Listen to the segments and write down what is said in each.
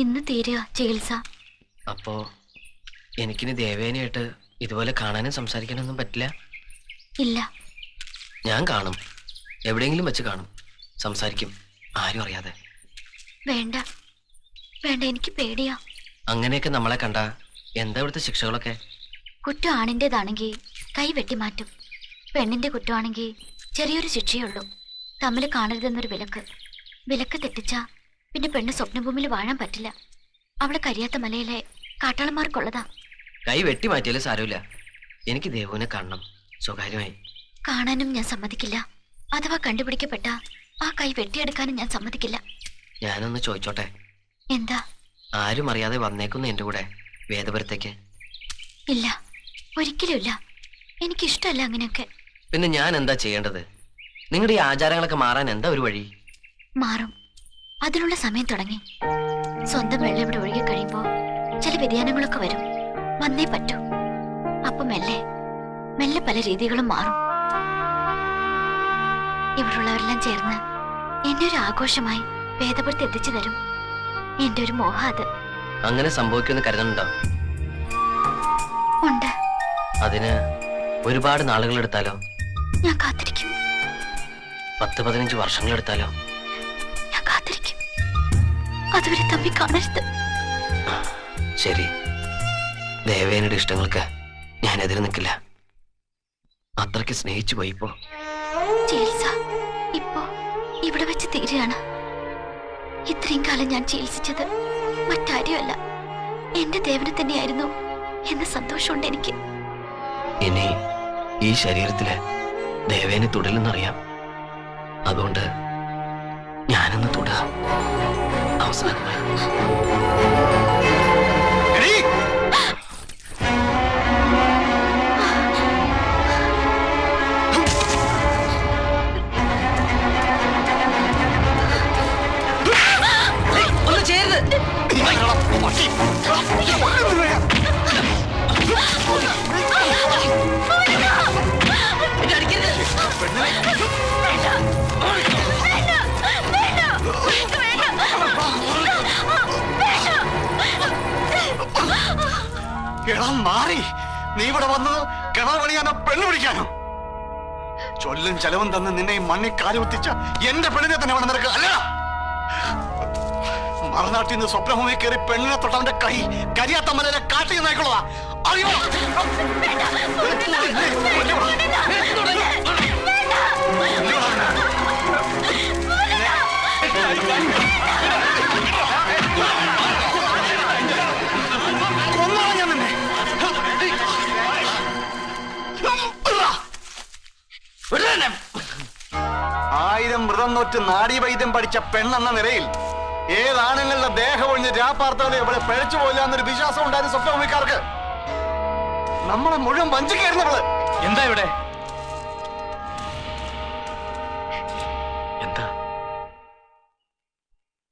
ഇന്ന് തീരുക ചികിത്സ. അപ്പോ എനിക്കിനി ദേവേനയായിട്ട് ഇതുപോലെ കാണാനും സംസാരിക്കാനൊന്നും പറ്റില്ല? ഇല്ല. ഞാൻ കാണും. എവിടെയെങ്കിലും വെച്ച് കാണും. സംസാരിക്കും. ആരും അറിയാതെ. വേണ്ട. വേണ്ട എനിക്ക് പേടിയാ. അങ്ങനെയൊക്കെ നമ്മളെ കണ്ട എന്താ ഇവിടുത്തെ ശിക്ഷകളൊക്കെ? കുറ്റം ആണിന്റെതാണെങ്കിൽ കൈ വെട്ടിമാറ്റും പെണ്ണിന്റെ കുറ്റമാണെങ്കിൽ ചെറിയൊരു ശിക്ഷയുള്ളൂ തമ്മിൽ കാണരുതെന്നൊരു വിലക്ക്. വിലക്ക് തെറ്റിച്ചാ പിന്നെ പെണ്ണ് സ്വപ്നഭൂമിയിൽ വാഴാൻ പറ്റില്ല. അവളെ കരിയാത്ത മലയിലെ കാട്ടാളന്മാർക്കുള്ളതാ. കൈ വെട്ടി മാറ്റിയാലും സാരമില്ല? എനിക്ക് ദേവുവിനെ കാണണം. സ്വകാര്യമായി. കാണാനും ഞാൻ സമ്മതിക്കില്ല. അഥവാ കണ്ടുപിടിക്കപ്പെട്ട ആ കൈ വെട്ടിയെടുക്കാനും ഞാൻ സമ്മതിക്കില്ല. ഞാനൊന്ന് ചോദിച്ചോട്ടെ? എന്താ? ആരും അറിയാതെ വന്നേക്കുന്നു എന്റെ കൂടെ വേദപുരത്തേക്ക്. ഇല്ല. ഒരിക്കലും ഇല്ല. എനിക്കിഷ്ടമല്ല അങ്ങനെയൊക്കെ. പിന്നെ ഞാൻ എന്താ ചെയ്യേണ്ടത്? നിങ്ങളുടെ ഈ ആചാരങ്ങളൊക്കെ മാറാൻ എന്താ ഒരു വഴി? മാറും. അതിനുള്ള സമയം തുടങ്ങി. സ്വന്തം വെള്ളം ഇവിടെ ഒഴുകി കഴിയുമ്പോ ചില വ്യതിയാനങ്ങളൊക്കെ വരും. വന്നേ പറ്റൂ. അപ്പൊ മെല്ലെ മെല്ലെ പല രീതികളും മാറും. ഇവിടുള്ളവരെല്ലാം ചേർന്ന് എന്നെ ഒരു ആഘോഷമായി ഭേദപ്പെടുത്തി എത്തിച്ചു തരും. എന്റെ ഒരു മോഹ അത്. അങ്ങനെ സംഭവിക്കുമെന്ന് കരുതുന്നുണ്ടോ? ഉണ്ട്. അതിന് ഒരുപാട് നാളുകൾ എടുത്താലോ? ഞാൻ കാത്തിരിക്കും. പത്ത് പതിനഞ്ച് വർഷങ്ങൾ എടുത്താലോ? അതുവരെ തമ്മി കാണരുത്. ശരി. ദേവേനയുടെ ഇഷ്ടങ്ങൾക്ക് ഞാൻ എതിരെ നിൽക്കില്ല. അത്രയ്ക്ക് സ്നേഹിച്ചു പോയി ഇപ്പോ ചികിത്സ ഇപ്പോ ഇവിടെ വെച്ച് തീരുകയാണ്. ഇത്രയും കാലം ഞാൻ ചികിത്സിച്ചത് മറ്റാരുമല്ല. എന്റെ ദേവനെ തന്നെയായിരുന്നു എന്ന സന്തോഷമുണ്ട് എനിക്ക്. ഇനി ഈ ശരീരത്തിൽ ദേവേനെ തുടരുന്നറിയാം. അതുകൊണ്ട് ഞാനൊന്ന് തൊടുക house. വന്നത് കിണർ പണിയാനോ പെണ്ണ് പിടിക്കാനോ ചൊല്ലും ചെലവും തന്ന് നിന്നെ ഈ മണ്ണി കാലുകുത്തിച്ച എന്റെ പെണ്ണിനെ തന്നെ വേണം നിനക്ക് അല്ല മറുനാട്ടിൽ നിന്ന് സ്വപ്നഭൂമി കയറി പെണ്ണിനെ തൊട്ടവന്റെ കൈ കരിയാത്ത മലയിലെ കാട്ടിൽ നായിക്കൊള്ളതാ അറിയോ നോറ്റ് നാഡീവൈദ്യം പഠിച്ച പെണ്ണെന്ന നിലയിൽ ഏതാണുങ്ങളുടെ ദേഹം ഒഴിഞ്ഞ് രാപ്പാർത്തകളെ ഇവിടെ പിഴച്ചു പോയില്ല എന്നൊരു വിശ്വാസം ഉണ്ടായിരുന്നു സ്വപ്നഭൂമിക്കാർക്ക് നമ്മളെ മുഴുവൻ വഞ്ചിക്കായിരുന്നവൾ. എന്താ ഇവിടെ? എന്താ?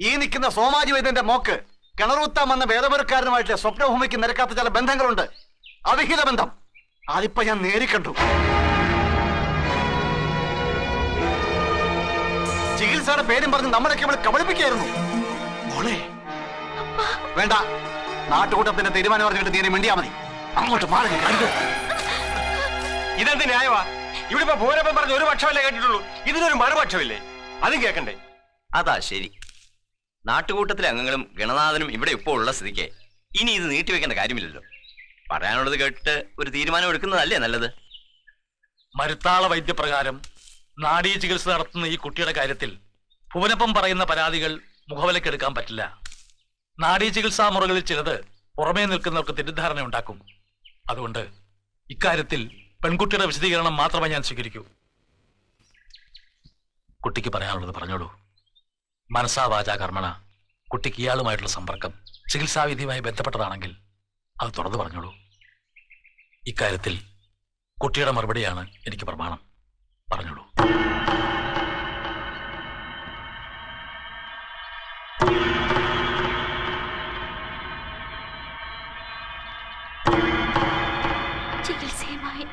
ഈ നിൽക്കുന്ന സോമാജി വൈദ്യന്റെ മോക്ക് കിണറുത്താൻ വന്ന വേദപുരക്കാരനുമായിട്ട് സ്വപ്നഭൂമിക്ക് നിരക്കാത്ത ചില ബന്ധങ്ങളുണ്ട്. അവിഹിത ബന്ധം. അതിപ്പോ ഞാൻ നേരിക്കണ്ടു ചികിത്സയുടെ പേരും പറഞ്ഞ് നമ്മളൊക്കെ ഇവിടെ കബളിപ്പിക്കായിരുന്നു മോളെ വേണ്ട. നാട്ടുകൂട്ടത്തിന്റെ തീരുമാനം പറഞ്ഞിട്ട് തീരെ മിണ്ടിയാ മതി. അങ്ങോട്ട് മാറി ഇതെന്ത് ന്യായമാ? ഇവിടെ ഇപ്പൊ ഭൂരപ്പം പറഞ്ഞ ഒരു പക്ഷമല്ലേ കേട്ടിട്ടുള്ളൂ. ഇതിനൊരു മറുപക്ഷമില്ലേ? അതും കേൾക്കണ്ടേ അതാ ശരി. നാട്ടുകൂട്ടത്തിലെ അംഗങ്ങളും ഗണനാഥനും ഇവിടെ ഇപ്പോൾ ഉള്ള സ്ഥിതിക്ക് ഇനി ഇത് നീട്ടിവെക്കേണ്ട കാര്യമില്ലല്ലോ. പറയാനുള്ളത് കേട്ട് ഒരു തീരുമാനം എടുക്കുന്നതല്ലേ നല്ലത്? മരുത്താള വൈദ്യപ്രകാരം നാഡീ ചികിത്സ നടത്തുന്ന ഈ കുട്ടിയുടെ കാര്യത്തിൽ ഭുവനപ്പം പറയുന്ന പരാതികൾ മുഖവിലക്കെടുക്കാൻ പറ്റില്ല. നാഡീ ചികിത്സാ മുറകളിൽ ചിലത് പുറമേ നിൽക്കുന്നവർക്ക് തെറ്റിദ്ധാരണ ഉണ്ടാക്കും അതുകൊണ്ട് ഇക്കാര്യത്തിൽ പെൺകുട്ടിയുടെ വിശദീകരണം മാത്രമേ ഞാൻ സ്വീകരിക്കൂ. കുട്ടിക്ക് പറയാനുള്ളത് പറഞ്ഞോളൂ. മനസ്സാ വാചാ കർമ്മണ. കുട്ടിക്ക് ഇയാളുമായിട്ടുള്ള സമ്പർക്കം ചികിത്സാവിധിയുമായി ബന്ധപ്പെട്ടതാണെങ്കിൽ അത് തുറന്നു പറഞ്ഞോളൂ. ഇക്കാര്യത്തിൽ കുട്ടിയുടെ മറുപടിയാണ് എനിക്ക് പ്രമാണം. പറഞ്ഞോളൂ. ചികിത്സയുമായി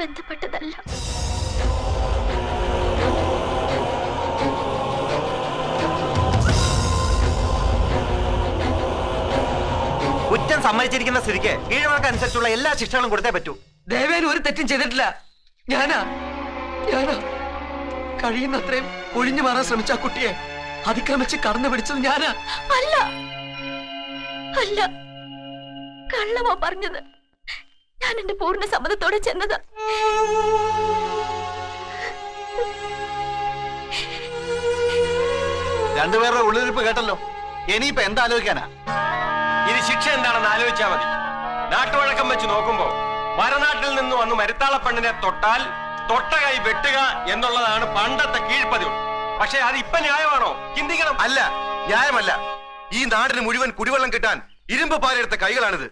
ബന്ധപ്പെട്ടതല്ല. സമ്മതിച്ചിരിക്കുന്ന സ്ഥിതിക്ക് കീഴ്വഴക്കനുസരിച്ചുള്ള എല്ലാ ശിക്ഷകളും കൊടുത്തേ പറ്റൂ. ദേവേന് ഒരു തെറ്റും ചെയ്തിട്ടില്ല. ഞാനാ? ഞാനാ? കഴിയുന്നത്രയും ഒഴിഞ്ഞു മാറാൻ ശ്രമിച്ച ആ കുട്ടിയെ അതിക്രമിച്ച് കടന്നു പിടിച്ചത് ഞാനാ? അല്ല. അല്ല. കള്ളമാ പറഞ്ഞത്. ഞാൻ എന്റെ പൂർണ സമ്മതത്തോടെ ചെന്നത്. രണ്ടുപേരുടെ ഉള്ളിരിപ്പ് കേട്ടല്ലോ. ഇനിയിപ്പോ എന്താലോചിക്കാനാ? ഇനി ശിക്ഷ എന്താണെന്ന് ആലോചിച്ചാൽ മതി. നാട്ടുവഴക്കം വെച്ച് നോക്കുമ്പോ മരനാട്ടിൽ നിന്ന് വന്ന് മരുത്താളപ്പണ്ണിനെ തൊട്ടാൽ തൊട്ട കൈ വെട്ടുക എന്നുള്ളതാണ് പണ്ടത്തെ കീഴ്പതിവ്. പക്ഷെ അത് ഇപ്പൊ ന്യായമാണോ? ചിന്തിക്കണം. അല്ല ന്യായമല്ല. ഈ നാടിന് മുഴുവൻ കുടിവെള്ളം കിട്ടാൻ ഇരുമ്പ് പാലെടുത്ത കൈകളാണിത്.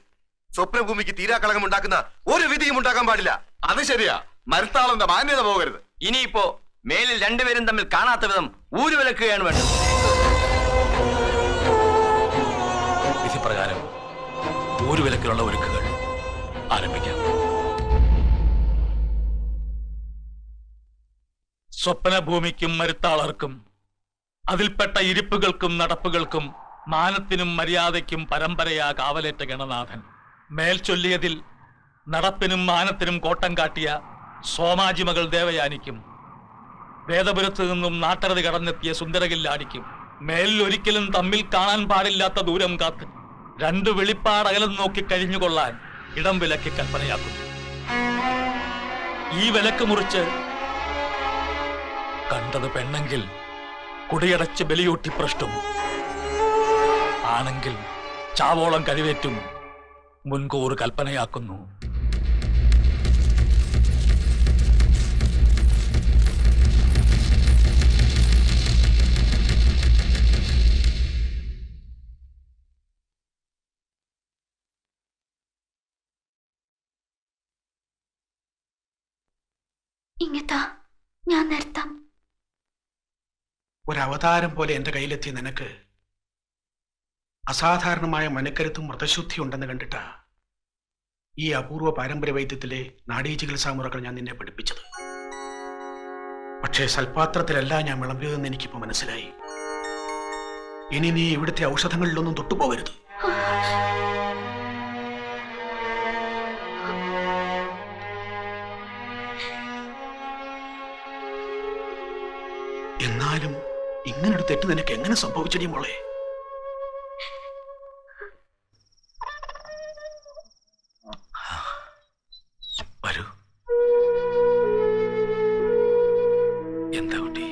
സ്വപ്നഭൂമിക്ക് തീരാക്കളകം ഉണ്ടാക്കുന്ന ഒരു വിധിയും ഉണ്ടാക്കാൻ പാടില്ല. അത് ശരിയാ. മരുത്താളന്റെ മാന്യത പോകരുത്. ഇനിയിപ്പോ മേലിൽ രണ്ടുപേരും തമ്മിൽ കാണാത്ത വിധം ഊരുവിലക്കുകയാണ് വേണ്ടത്. വിധിപ്രകാരം ഊരുവിലക്കിലുള്ള ഒരുക്കുകൾ ആരംഭിക്കാം. സ്വപ്നഭൂമിക്കും മരുത്താളർക്കും അതിൽപ്പെട്ട ഇരിപ്പുകൾക്കും നടപ്പുകൾക്കും മാനത്തിനും മര്യാദയ്ക്കും പരമ്പരയാ കാവലേറ്റ ഗണനാഥൻ. മേൽ ചൊല്ലിയതിൽ നടപ്പിനും മാനത്തിനും കോട്ടം കാട്ടിയ സോമാജിമകൾ ദേവയാനിക്കും. വേദപുരത്ത് നിന്നും നാട്ടരതി കടന്നെത്തിയ സുന്ദരകില്ലാടിക്കും മേലിൽ ഒരിക്കലും തമ്മിൽ കാണാൻ പാടില്ലാത്ത ദൂരം കാത്ത് രണ്ടു വെളിപ്പാടകലം നോക്കി കഴിഞ്ഞുകൊള്ളാൻ ഇടം വിലക്കി കൽപ്പനയാക്കുന്നു. ഈ വിലക്ക് മുറിച്ച് കണ്ടത് പെണ്ണെങ്കിൽ കുടിയടച്ച് ബലിയൂട്ടി പ്രഷ്ടും ആണെങ്കിൽ ചാവോളം കരുവേറ്റും മുൻകൂർ കൽപ്പനയാക്കുന്നു. ഇങ്ങത്താ ഞാൻ നിർത്താം. ഒരവതാരം പോലെ എന്റെ കയ്യിലെത്തിയ നിനക്ക് അസാധാരണമായ മനക്കരുത്തും വ്രതശുദ്ധി ഉണ്ടെന്ന് കണ്ടിട്ടാ ഈ അപൂർവ പാരമ്പര്യ വൈദ്യത്തിലെ നാടീ ചികിത്സാ മുറകൾ ഞാൻ നിന്നെ പഠിപ്പിച്ചത്. പക്ഷേ സൽപാത്രത്തിലല്ല ഞാൻ വിളമ്പിയതെന്ന് എനിക്കിപ്പോ മനസ്സിലായി. ഇനി നീ ഇവിടുത്തെ ഔഷധങ്ങളിലൊന്നും തൊട്ടുപോകരുത്. നിനക്ക് സംഭവിച്ചടി മോളെ? വരൂ. എന്താ കുട്ടി?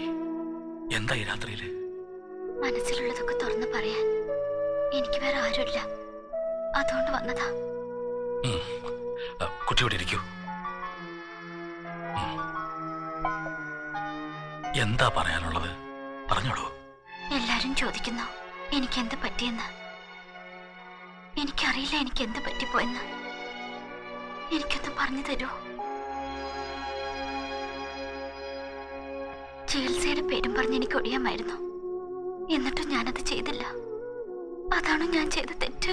എന്താ ഈ രാത്രിയിൽ? മനസ്സിലുള്ളതൊക്കെ തുറന്നു പറയാൻ എനിക്ക് വേറെ ആരുമില്ല. അതുകൊണ്ട് വന്നതാ. ഇരിക്കൂ. എന്താ പറയാനുള്ളത്? പറഞ്ഞോളൂ. എല്ലാരും ചോദിക്കുന്നു എനിക്ക് എന്ത് പറ്റിയെന്ന്? എനിക്കറിയില്ല എനിക്ക് എന്ത് പറ്റിപ്പോയെന്ന്. എനിക്കൊന്ന് പറഞ്ഞു തരുമോ ചികിത്സയുടെ പേരും പറഞ്ഞ് എനിക്ക് ഒടിയാമായിരുന്നു എന്നിട്ടും ഞാനത് ചെയ്തില്ല. അതാണ് ഞാൻ ചെയ്ത തെറ്റ്?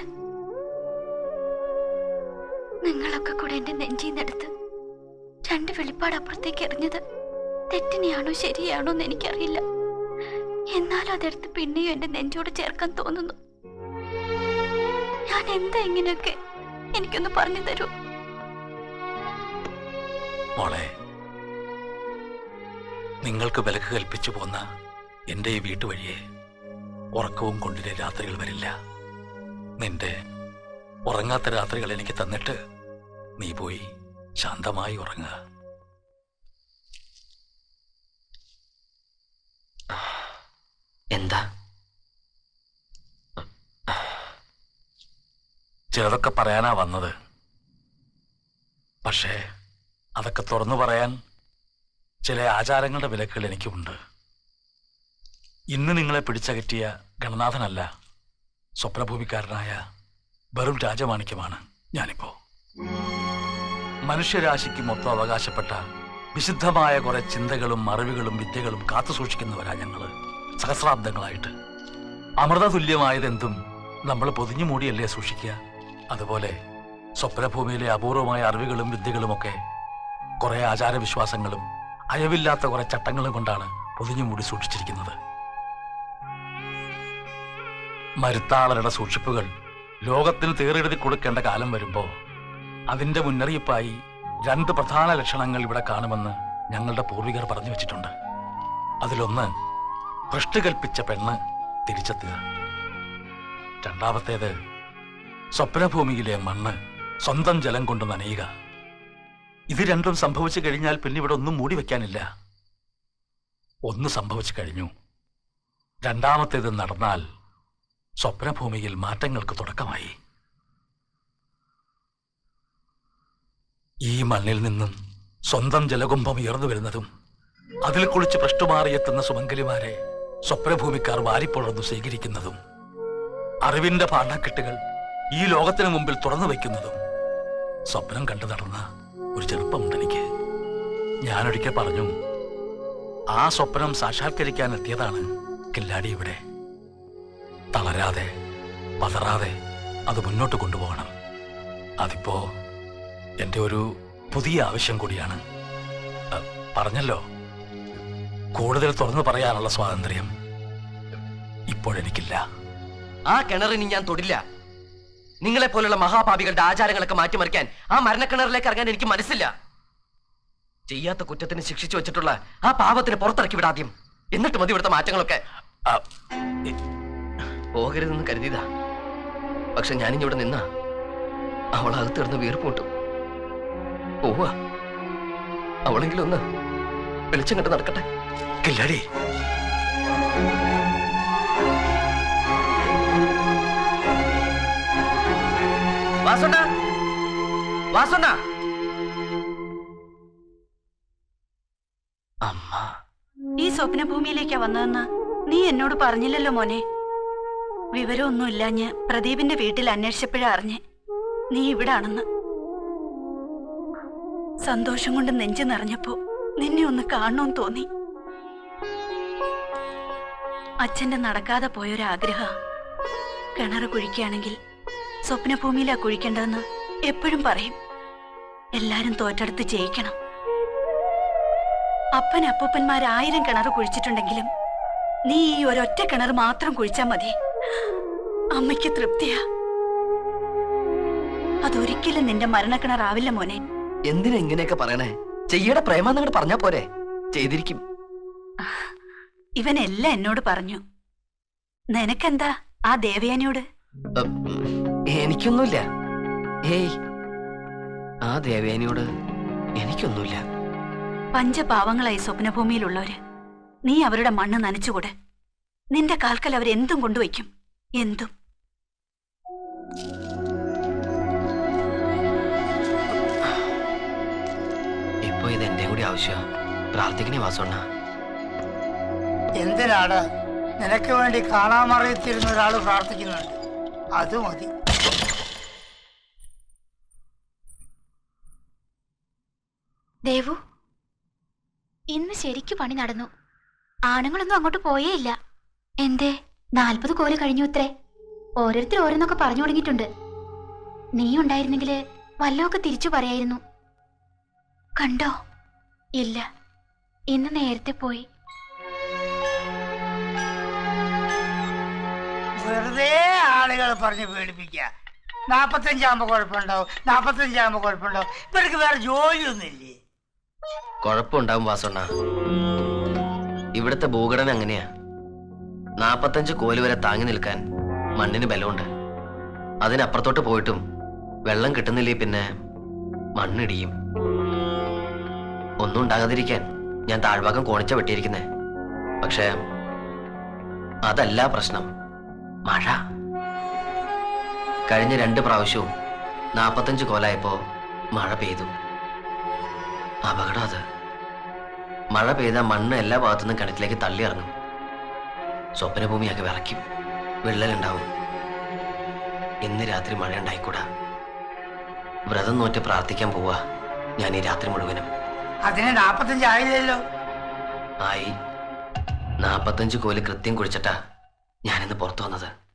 നിങ്ങളൊക്കെ കൂടെ എന്റെ നെഞ്ചിന്നെടുത്ത് രണ്ട് വെളിപ്പാട് അപ്പുറത്തേക്ക് എറിഞ്ഞത് തെറ്റിനെയാണോ ശരിയാണോ എന്ന് എനിക്കറിയില്ല. എന്നാലും അതെടുത്ത് പിന്നെയും എന്റെ നെഞ്ചോട് ചേർക്കാൻ തോന്നുന്നു. ഞാൻ എന്താ ഇങ്ങനെയൊക്കെ? എനിക്കൊന്ന് പറഞ്ഞു തരൂ. മോളെ നിങ്ങൾക്ക് വിലക്ക് കൽപ്പിച്ചു പോന്ന എന്റെ ഈ വീട്ടുവഴിയെ ഉറക്കവും കൊണ്ടിലെ രാത്രികൾ വരില്ല. നിന്റെ ഉറങ്ങാത്ത രാത്രികൾ എനിക്ക് തന്നിട്ട് നീ പോയി ശാന്തമായി ഉറങ്ങുക. എന്താ? ചിലതൊക്കെ പറയാനാ വന്നത്. പക്ഷേ അതൊക്കെ തുറന്നു പറയാൻ ചില ആചാരങ്ങളുടെ വിലക്കുകൾ എനിക്കുമുണ്ട്. ഇന്ന് നിങ്ങളെ പിടിച്ചകറ്റിയ ഗണനാഥനല്ല സ്വപ്നഭൂമിക്കാരനായ വെറും രാജമാണിക്യമാണ് ഞാനിപ്പോ. മനുഷ്യരാശിക്ക് മൊത്തം അവകാശപ്പെട്ട വിശുദ്ധമായ കുറെ ചിന്തകളും അറിവുകളും വിദ്യകളും കാത്തുസൂക്ഷിക്കുന്നവരാ ഞങ്ങൾ. സഹസ്രാബ്ദങ്ങളായിട്ട്. അമൃതതുല്യമായതെന്തും നമ്മൾ പൊതിഞ്ഞു മൂടിയല്ലേ സൂക്ഷിക്കുക. അതുപോലെ സ്വപ്നഭൂമിയിലെ അപൂർവമായ അറിവുകളും വിദ്യകളുമൊക്കെ കുറെ ആചാരവിശ്വാസങ്ങളും അയവില്ലാത്ത കുറെ ചട്ടങ്ങളും കൊണ്ടാണ് പൊതിഞ്ഞു മൂടി സൂക്ഷിച്ചിരിക്കുന്നത്. മരുത്താളരുടെ സൂക്ഷിപ്പുകൾ ലോകത്തിന് തേറെഴുതി കൊടുക്കേണ്ട കാലം വരുമ്പോൾ അതിന്റെ മുന്നറിയിപ്പായി രണ്ട് പ്രധാന ലക്ഷണങ്ങൾ ഇവിടെ കാണുമെന്ന് ഞങ്ങളുടെ പൂർവികർ പറഞ്ഞു വെച്ചിട്ടുണ്ട്. അതിലൊന്ന് ഭ്രഷ്ട് കൽപ്പിച്ച പെണ്ണ് തിരിച്ചെത്തുക. രണ്ടാമത്തേത് സ്വപ്നഭൂമിയിലെ മണ്ണ് സ്വന്തം ജലം കൊണ്ട് നനയുക. ഇത് രണ്ടും സംഭവിച്ചു കഴിഞ്ഞാൽ പിന്നെ ഇവിടെ ഒന്നും മൂടി വെക്കാനില്ല. ഒന്ന് സംഭവിച്ചു കഴിഞ്ഞു. രണ്ടാമത്തേത് നടന്നാൽ സ്വപ്നഭൂമിയിൽ മാറ്റങ്ങൾക്ക് തുടക്കമായി. ഈ മണ്ണിൽ നിന്നും സ്വന്തം ജലകുംഭം ഉയർന്നു വരുന്നതും അതിൽ കുളിച്ച് ഭ്രഷ്ടുമാറിയെത്തുന്ന സുമംഗലിമാരെ സ്വപ്നഭൂമിക്കാർ വാരിപ്പുണർന്നു സ്വീകരിക്കുന്നതും അറിവിന്റെ പാണ്ടക്കെട്ടുകൾ ഈ ലോകത്തിന് മുമ്പിൽ തുറന്നു വയ്ക്കുന്നതും സ്വപ്നം കണ്ടു നടന്ന ഒരു ചെറുപ്പമുണ്ട് എനിക്ക്. ഞാനൊരിക്കൽ പറഞ്ഞു ആ സ്വപ്നം സാക്ഷാത്കരിക്കാൻ എത്തിയതാണ് കില്ലാടി ഇവിടെ. തളരാതെ പതറാതെ അത് മുന്നോട്ട് കൊണ്ടുപോകണം. അതിപ്പോ എന്റെ ഒരു പുതിയ ആവശ്യം കൂടിയാണ്. പറഞ്ഞല്ലോ. കൂടുതൽ തുറന്നു പറയാനുള്ള സ്വാതന്ത്ര്യം ഇപ്പോഴെനിക്കില്ല. ആ കിണറിന് ഞാൻ തൊടില്ല. നിങ്ങളെ പോലുള്ള മഹാപാപികളുടെ ആചാരങ്ങളൊക്കെ മാറ്റിമറിക്കാൻ ആ മരണക്കിണറിലേക്ക് ഇറങ്ങാൻ എനിക്ക് മനസ്സില്ല. ചെയ്യാത്ത കുറ്റത്തിന് ശിക്ഷിച്ചു വെച്ചിട്ടുള്ള ആ പാപത്തിന് പുറത്തിറക്കി വിടാദ്യം എന്നിട്ട് മതി ഇവിടുത്തെ മാറ്റങ്ങളൊക്കെ. പോകരുതെന്ന് കരുതിയതാ. പക്ഷെ ഞാനിവിടെ നിന്ന അവളകത്ത് കിടന്ന് വീർപ്പുമുട്ടും. പോവാ. അവളെങ്കിലും ഒന്ന് വെളിച്ചം കണ്ട് നടക്കട്ടെ. കില്ലാടി വാസുണ്ണ. വാസുണ്ണ. അമ്മ. ഈ സ്വപ്നഭൂമിയിലേക്കാ വന്നതെന്ന് നീ എന്നോട് പറഞ്ഞില്ലല്ലോ മോനെ. വിവരമൊന്നുമില്ലാഞ്ഞ് പ്രദീപിന്റെ വീട്ടിൽ അന്വേഷിച്ചപ്പോഴാ അറിഞ്ഞ്. നീ ഇവിടാണെന്ന്. സന്തോഷം കൊണ്ട് നെഞ്ചു നിറഞ്ഞപ്പോ നിന്നെ ഒന്ന് കാണണമെന്ന് തോന്നി. അച്ഛന്റെ നടക്കാതെ പോയൊരാഗ്രഹ. കിണറ് കുഴിക്കുകയാണെങ്കിൽ സ്വപ്നഭൂമിയിലാ കുഴിക്കേണ്ടതെന്ന് എപ്പോഴും പറയും. എല്ലാരും തോറ്റെടുത്ത് ജയിക്കണം. അപ്പൻ അപ്പൂപ്പന്മാർ ആയിരം കിണർ കുഴിച്ചിട്ടുണ്ടെങ്കിലും നീ ഈ ഒരൊറ്റ കിണർ മാത്രം കുഴിച്ചാ മതി. അമ്മയ്ക്ക് തൃപ്തിയാ. അതൊരിക്കലും നിന്റെ മരണക്കിണറാവില്ല മോനെ. എന്തിനാ ഇങ്ങനെയൊക്കെ പറയണേ? ചെയ്യയുടെ പ്രേമാന്നങ്ങോട്ട് പറഞ്ഞാ പോരെ. ചെയ്തിരിക്കും. ഇവനെല്ലാം എന്നോട് പറഞ്ഞു. നിനക്കെന്താ ആ ദേവയാനിയോട്? എനിക്കൊന്നുമില്ല. ഏയ് ആ ദേവയാനിയോട് എനിക്കൊന്നുമില്ല. പഞ്ചപാവങ്ങളായി സ്വപ്നഭൂമിയിലുള്ളവര് നീ അവരുടെ മണ്ണ് നനച്ചുകൂടെ. നിന്റെ കാൽക്കൽ അവരെന്തും കൊണ്ടുവയ്ക്കും. എന്തും. ഇപ്പൊ ഇത് എന്റെ കൂടി ആവശ്യം. പ്രാർത്ഥിക്കണേ വാസോണ്ണ എന്തിനാണ് നിനക്ക് വേണ്ടി കാണാൻ കാണാമറിയത്തിരുന്ന ഒരാൾ പ്രാർത്ഥിക്കുന്നുണ്ട്. അത് മതി. ദേവു ഇന്ന് ശരിക്കു പണി നടന്നു. ആണുങ്ങളൊന്നും അങ്ങോട്ട് പോയേ ഇല്ല. എന്തേ നാൽപ്പത് കോൽ കഴിഞ്ഞു ഇത്രേ ഓരോരുത്തർ ഓരോന്നൊക്കെ പറഞ്ഞു തുടങ്ങിയിട്ടുണ്ട്. നീ ഉണ്ടായിരുന്നെങ്കിൽ വല്ലതൊക്കെ തിരിച്ചു പറയായിരുന്നു. കണ്ടോ? ഇല്ല. ഇന്ന് നേരത്തെ പോയി. വെറുതെ ആളുകൾ പറഞ്ഞ് പേടിപ്പിക്കുക. നാപ്പത്തഞ്ചാകുമ്പോ കുഴപ്പമുണ്ടാവും നാപ്പത്തഞ്ചാകുമ്പോ കുഴപ്പമുണ്ടാവും. ഇവർക്ക് വേറെ ജോലിയൊന്നുമില്ലേ? കുഴപ്പമുണ്ടാവും വാസണ്ണ. ഇവിടുത്തെ ഭൂഘടന അങ്ങനെയാ. നാപ്പത്തഞ്ച് കോൽ വരെ താങ്ങി നിൽക്കാൻ മണ്ണിന് ബലമുണ്ട്. അതിനപ്പുറത്തോട്ട് പോയിട്ടും വെള്ളം കിട്ടുന്നില്ലേ പിന്നെ മണ്ണിടിയും. ഒന്നും ഉണ്ടാകാതിരിക്കാൻ ഞാൻ താഴ്ഭാഗം കോണിച്ച വെട്ടിയിരിക്കുന്നേ. പക്ഷേ അതല്ല പ്രശ്നം. മഴ. കഴിഞ്ഞ രണ്ട് പ്രാവശ്യവും നാപ്പത്തഞ്ച് കോലായപ്പോ മഴ പെയ്തു. അപകടം അത്. മഴ പെയ്ത മണ്ണ് എല്ലാ ഭാഗത്തുനിന്നും കിണറ്റിലേക്ക് തള്ളി ഇറങ്ങും സ്വപ്നഭൂമിയൊക്കെ വിറയ്ക്കും. വിള്ളലുണ്ടാവും. ഇന്ന് രാത്രി മഴ ഉണ്ടായിക്കൂടാ. വ്രതം നോറ്റ് പ്രാർത്ഥിക്കാൻ പോവാ ഞാൻ ഈ രാത്രി മുഴുവനും. അതിന് നാപ്പത്തഞ്ചായില്ലല്ലോ ആയി. നാപ്പത്തഞ്ച് കോൽ കൃത്യം കുടിച്ചിട്ടാ ഞാനിന്ന് പുറത്തു വന്നത്